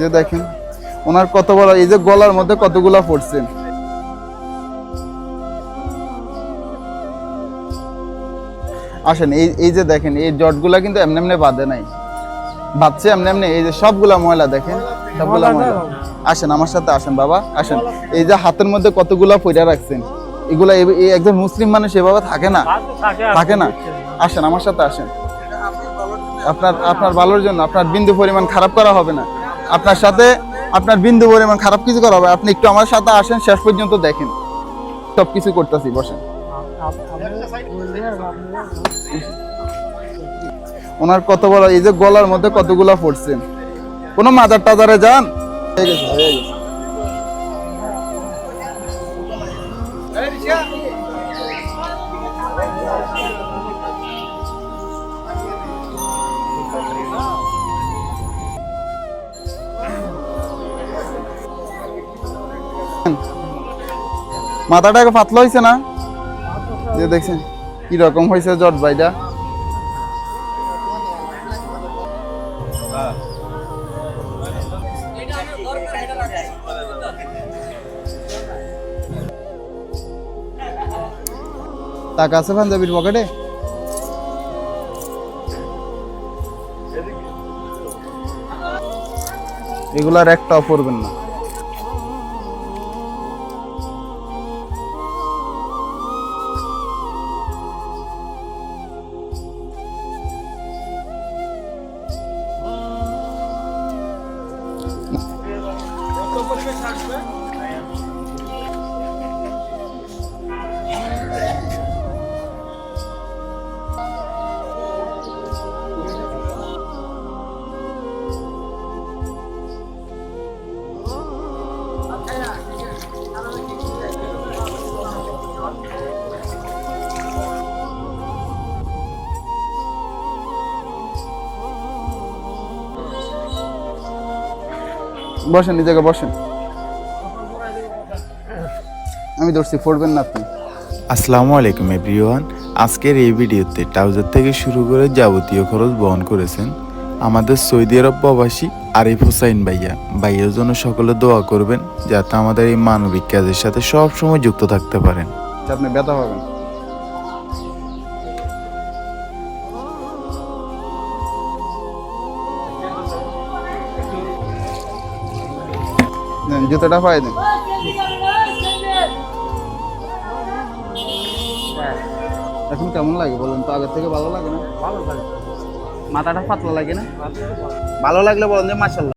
যে দেখেন, ওনার কত বড়, এই যে গলার মধ্যে কতগুলা পড়ছেন আসেন, এই এই যে দেখেন, এই জটগুলা কিন্তু এমনি এমনি বাঁধে নাই। বাঁধছে এমনি এমনি, এই যে সবগুলা ময়লা দেখেন, সবগুলা ময়লা। আসেন, আমার সাথে আসেন বাবা, আসেন। এই যে হাতের মধ্যে কতগুলা পয়রা রাখছেন, এগুলা এই একজন মুসলিম মানুষ এভাবে থাকে না? থাকে না? আসেন, আমার সাথে আসেন। আপনার আপনার ভালোর জন্য, আপনার বিন্দু পরিমাণ খারাপ করা হবে না। আপনার সাথে আপনার বিন্দু পরিমাণ খারাপ কিছু করা হবে। আপনি একটু আমার সাথে আসেন, শেষ পর্যন্ত দেখেন। সব কিছু করতেছি, বসেন। ওনার কত বড়, এই যে গলার মধ্যে কতগুলা পড়ছেন কোনো মাজার টাজারে যান। হয়ে গেছে। মাথাটা পাতলা হয়েছে না? যে দেখছেন, কি রকম হয়েছে জট বাইটা টাকা আছে পাঞ্জাবির পকেটে? এগুলার একটাও পড়বেন না। বসেন জায়গায় বসেন। আমি ধরছি পড়বেন না আপনি। আসসালামু আলাইকুম এভরিওয়ান। আজকের এই ভিডিওতে ট্রাউজার থেকে শুরু করে যাবতীয় খরচ বহন করেছেন আমাদের সৌদি আরব প্রবাসী আরিফ হোসাইন ভাইয়া। ভাইয়ের জন্য সকলে দোয়া করবেন যাতে আমাদের এই মানবিক কাজের সাথে সব সময় যুক্ত থাকতে পারেন। যে আপনি ব্যথা পাবেন। জুতোটা পাই দেন। এখন কেমন লাগে বলেন তো? আগের থেকে ভালো লাগে না? ভালো লাগে। মাথাটা পাতলা লাগে না? ভালো লাগলে বলেন যে মাসাল্লাহ